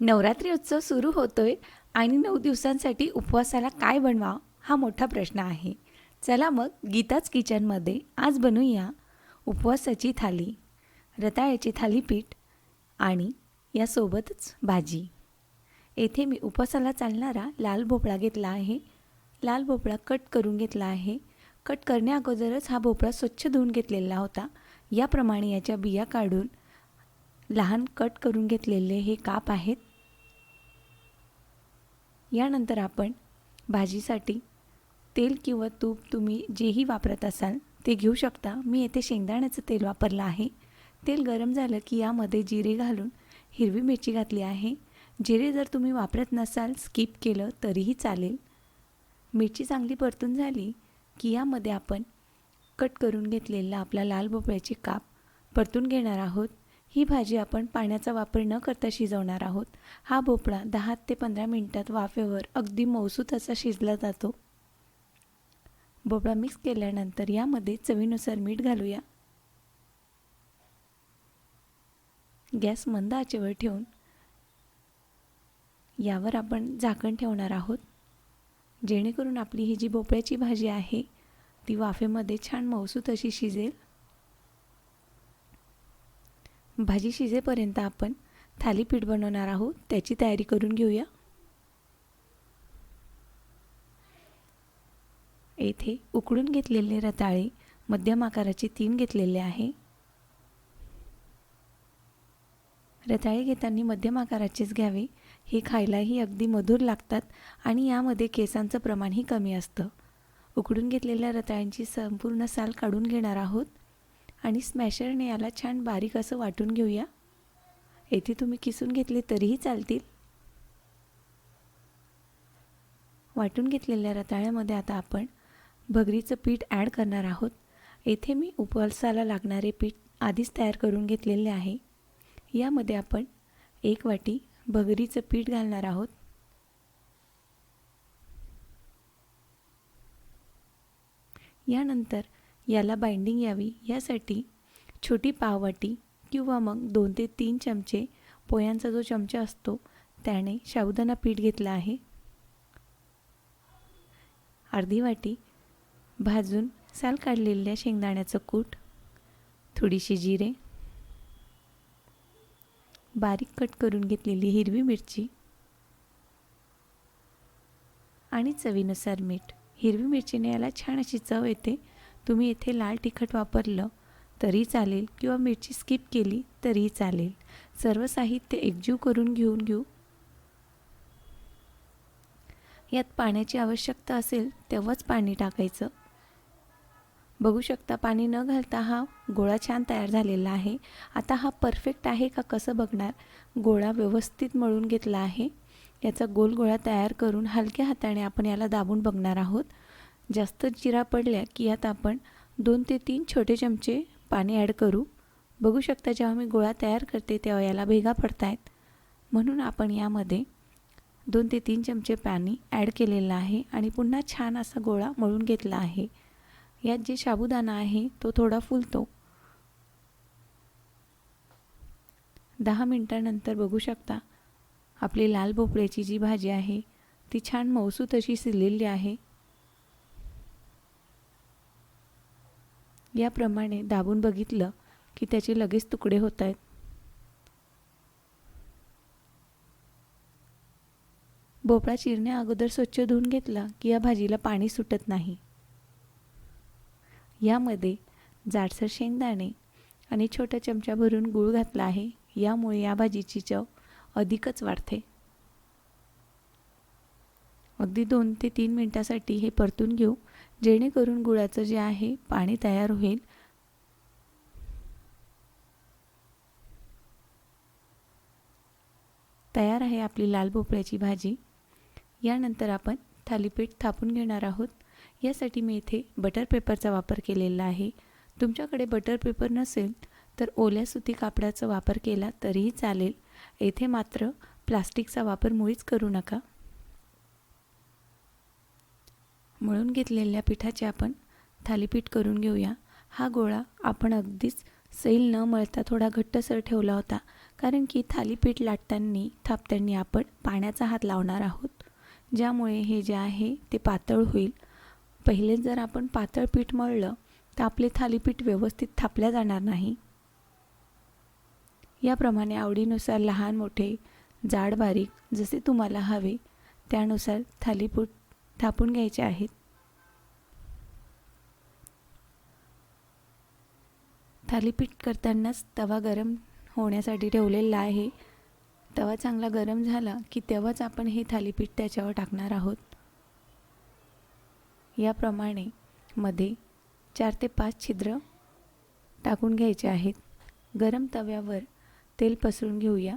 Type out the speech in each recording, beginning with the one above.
नवरात्री उत्सव सुरू होतोय आणि नऊ दिवसांसाठी उपवासाला काय बनवा हा मोठा प्रश्न आहे. चला मग गीताच किचनमध्ये आज बनवूया उपवासाची थाली रताळ्याची थालीपीठ आणि यासोबतच भाजी. येथे मी उपवासाला चालणारा लाल भोपळा घेतला आहे. लाल भोपळा कट करून घेतला आहे. कट करण्या अगोदरच हा भोपळा स्वच्छ धुवून घेतलेला होता. याप्रमाणे याच्या बिया काढून लहान कट करून घेतलेले हे काप आहेत. यानंतर आपण भाजीसाठी तेल किंवा तूप तुम्ही जेही वापरत असाल ते घेऊ शकता. मी येथे शेंगदाण्याचं तेल वापरलं आहे. तेल गरम झालं की यामध्ये जिरे घालून हिरवी मिरची घातली आहे. जिरे जर तुम्ही वापरत नसाल स्किप केलं तरीही चालेल. मिरची चांगली परतून झाली की यामध्ये आपण कट करून घेतलेला आपला लाल भोपळ्याचे काप परतून घेणार आहोत. ही भाजी आपण पाण्याचा वापर न करता शिजवणार आहोत. हा भोपळा दहा ते पंधरा मिनटात वाफेवर अगदी मौसूत असा शिजला जातो. भोपळा मिक्स केल्यानंतर यामध्ये चवीनुसार मीठ घालूया. गॅस मंद आचेवर ठेवून यावर आपण झाकण ठेवणार आहोत. जेणेकरून आपली ही जी भोपळ्याची भाजी आहे ती वाफेमध्ये छान मौसूत अशी शिजेल. भाजी शिजेपर्यंत आपण थालीपीठ बनवणार आहोत. त्याची तयारी करून घेऊया. येथे उकडून घेतलेले रताळे मध्यम आकाराचे तीन घेतलेले आहे. रताळे घेताना मध्यम आकाराचेच घ्यावे. हे खायलाही अगदी मधुर लागतात आणि यामध्ये केसांचं प्रमाणही कमी असतं. उकडून घेतलेल्या रताळ्यांची संपूर्ण साल काढून घेणार आहोत. आणि स्मॅशरने याला छान बारीक असं वाटून घेऊया. येथे तुम्ही किसून घेतले तरीही चालतील. वाटून घेतलेल्या रताळ्यामध्ये आता आपण भगरीचं पीठ ॲड करणार आहोत. येथे मी उपवासाला लागणारे पीठ आधीच तयार करून घेतलेले आहे. यामध्ये आपण एक वाटी भगरीचं पीठ घालणार आहोत. यानंतर याला बाइंडिंग यावी. यासाठी छोटी पाववाटी किंवा मग दोन ते तीन चमचे पोह्यांचा जो चमचा असतो त्याने साबुदाणा पीठ घेतला आहे. अर्धी वाटी भाजून साल काढलेल्या शेंगदाण्याचं कूट थोडीशी जिरे बारीक कट करून घेतलेली हिरवी मिरची आणि चवीनुसार मीठ. हिरवी मिरचीने याला छान अशी चव येते. तुम्ही येथे लाल तिखट वापरलं तरी चालेल किंवा मिरची स्किप केली तरीही चालेल. सर्व साहित्य एकजीव करून घेऊन घेऊ. यात पाण्याची आवश्यकता असेल तेव्हाच पाणी टाकायचं. बघू शकता पाणी न घालता हा गोळा छान तयार झालेला आहे. आता हा परफेक्ट आहे का कसं बघणार? गोळा व्यवस्थित मळून घेतला आहे. याचा गोल गोळा तयार करून हलक्या हाताने आपण याला दाबून बघणार आहोत. जास्त जिरा पडल्या की यात आपण दोन ते तीन छोटे चमचे पाणी ॲड करू. बघू शकता जेव्हा मी गोळा तयार करते तेव्हा याला भेगा पडत आहेत म्हणून आपण यामध्ये दोन ते तीन चमचे पाणी ॲड केलेलं आहे आणि पुन्हा छान असा गोळा मळून घेतला आहे. यात जे साबुदाणा आहे तो थोडा फुलतो. दहा मिनटानंतर बघू शकता आपली लाल भोपळ्याची जी भाजी आहे ती छान मौसूत अशी शिजलेली आहे. याप्रमाणे दाबून बघितलं की त्याचे लगेच तुकडे होत आहेत. भोपळा चिरण्या अगोदर स्वच्छ धुवून घेतला की या भाजीला पाणी सुटत नाही. यामध्ये जाडसर शेंगदाणे आणि छोटा चमचा भरून गूळ घातला आहे यामुळे या भाजीची चव अधिकच वाढते. अगदी दोन ते तीन मिनटासाठी हे परतून घेऊ. जेणेकरून गुळाचं जे आहे पाणी तयार होईल. तयार आहे आपली लाल भोपळ्याची भाजी. यानंतर आपण थालीपीठ थापून घेणार आहोत. यासाठी मी इथे बटर पेपरचा वापर केलेला आहे. तुमच्याकडे बटर पेपर नसेल तर ओल्या सुती कापडाचा वापर केला तरीही चालेल. येथे मात्र प्लास्टिकचा वापर मुळीच करू नका. मळून घेतलेल्या पिठाचे आपण थालीपीठ करून घेऊया. हा गोळा आपण अगदीच सैल न मळता थोडा घट्टसर ठेवला होता कारण की थालीपीठ लाटताना थापताना आपण पाण्याचा हात लावणार आहोत. ज्यामुळे हे जे आहे ते पातळ होईल. पहिले जर आपण पातळ पीठ मळलं तर आपले थालीपीठ व्यवस्थित थापल्या जाणार नाही. याप्रमाणे आवडीनुसार लहान मोठे जाड बारीक जसे तुम्हाला हवे त्यानुसार थालीपीठ थापून घ्यायचे आहेत. थालीपीठ करतानाच तवा गरम होण्यासाठी ठेवलेला आहे. तवा चांगला गरम झाला की तेव्हाच आपण हे थालीपीठ त्याच्यावर टाकणार आहोत. याप्रमाणे मध्ये चार ते पाच छिद्र टाकून घ्यायचे आहेत. गरम तव्यावर तेल पसरून घेऊया.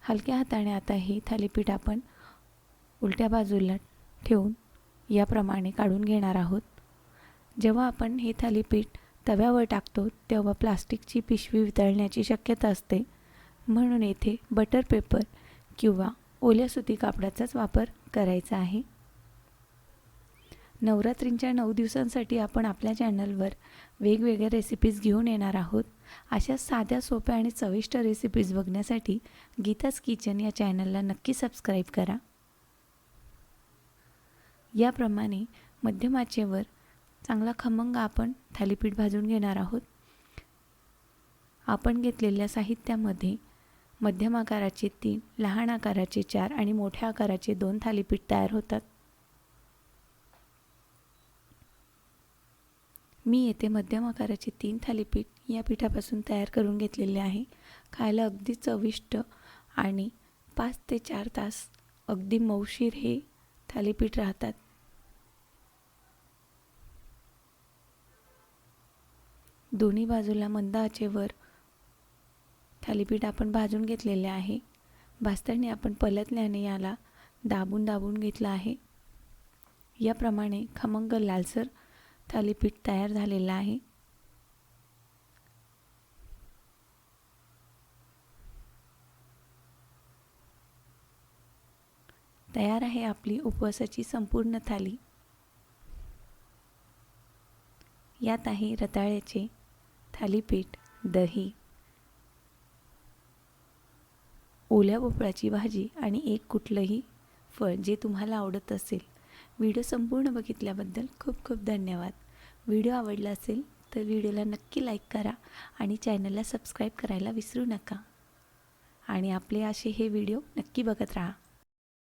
हलक्या हाताने आता हे थालीपीठ आपण उलट्या बाजूला ठेवून याप्रमाणे काढून घेणार आहोत. जेव्हा आपण हे थालीपीठ तव्यावर टाकतो तेव्हा प्लास्टिकची पिशवी वितळण्याची शक्यता असते. म्हणून येथे बटर पेपर किंवा ओल्या सुती कापडाचाच वापर करायचा आहे. नवरात्रींच्या नऊ दिवसांसाठी आपण आपल्या चॅनलवर वेगवेगळ्या रेसिपीज घेऊन येणार आहोत. अशा साध्या सोप्या आणि चविष्ट रेसिपीज बघण्यासाठी गीताज किचन या चॅनलला नक्की सबस्क्राईब करा. याप्रमाणे मध्यम आचेवर चांगला खमंग आपण थालीपीठ भाजून घेणार आहोत. आपण घेतलेल्या साहित्यामध्ये मध्यम आकाराचे तीन लहान आकाराचे चार आणि मोठ्या आकाराचे दोन थालीपीठ तयार होतात. मी येथे मध्यम आकाराचे तीन थालीपीठ या पिठापासून तयार करून घेतलेले आहे. खायला अगदी चविष्ट आणि पाच ते चार तास अगदी मौशीर हे थालीपीठ राहतात. दोन्ही बाजूला मंद आचेवर थालीपीठ आपण भाजून घेतलेले आहे. भाजताना आपण पलटल्याने याला दाबून दाबून घेतलं आहे. याप्रमाणे खमंग लालसर थालीपीठ तयार झालेलं आहे. तयार आहे आपली उपवासाची संपूर्ण थाली. यात आहे रताळ्याचे थालीपीठ दही ओल्या भोपळ्याची भाजी आणि एक कुठलंही फळ जे तुम्हाला आवडत असेल. व्हिडिओ संपूर्ण बघितल्याबद्दल खूप खूप धन्यवाद. व्हिडिओ आवडला असेल तर व्हिडिओला नक्की लाईक करा आणि चॅनलला सबस्क्राईब करायला विसरू नका. आणि आपले असे हे व्हिडिओ नक्की बघत राहा.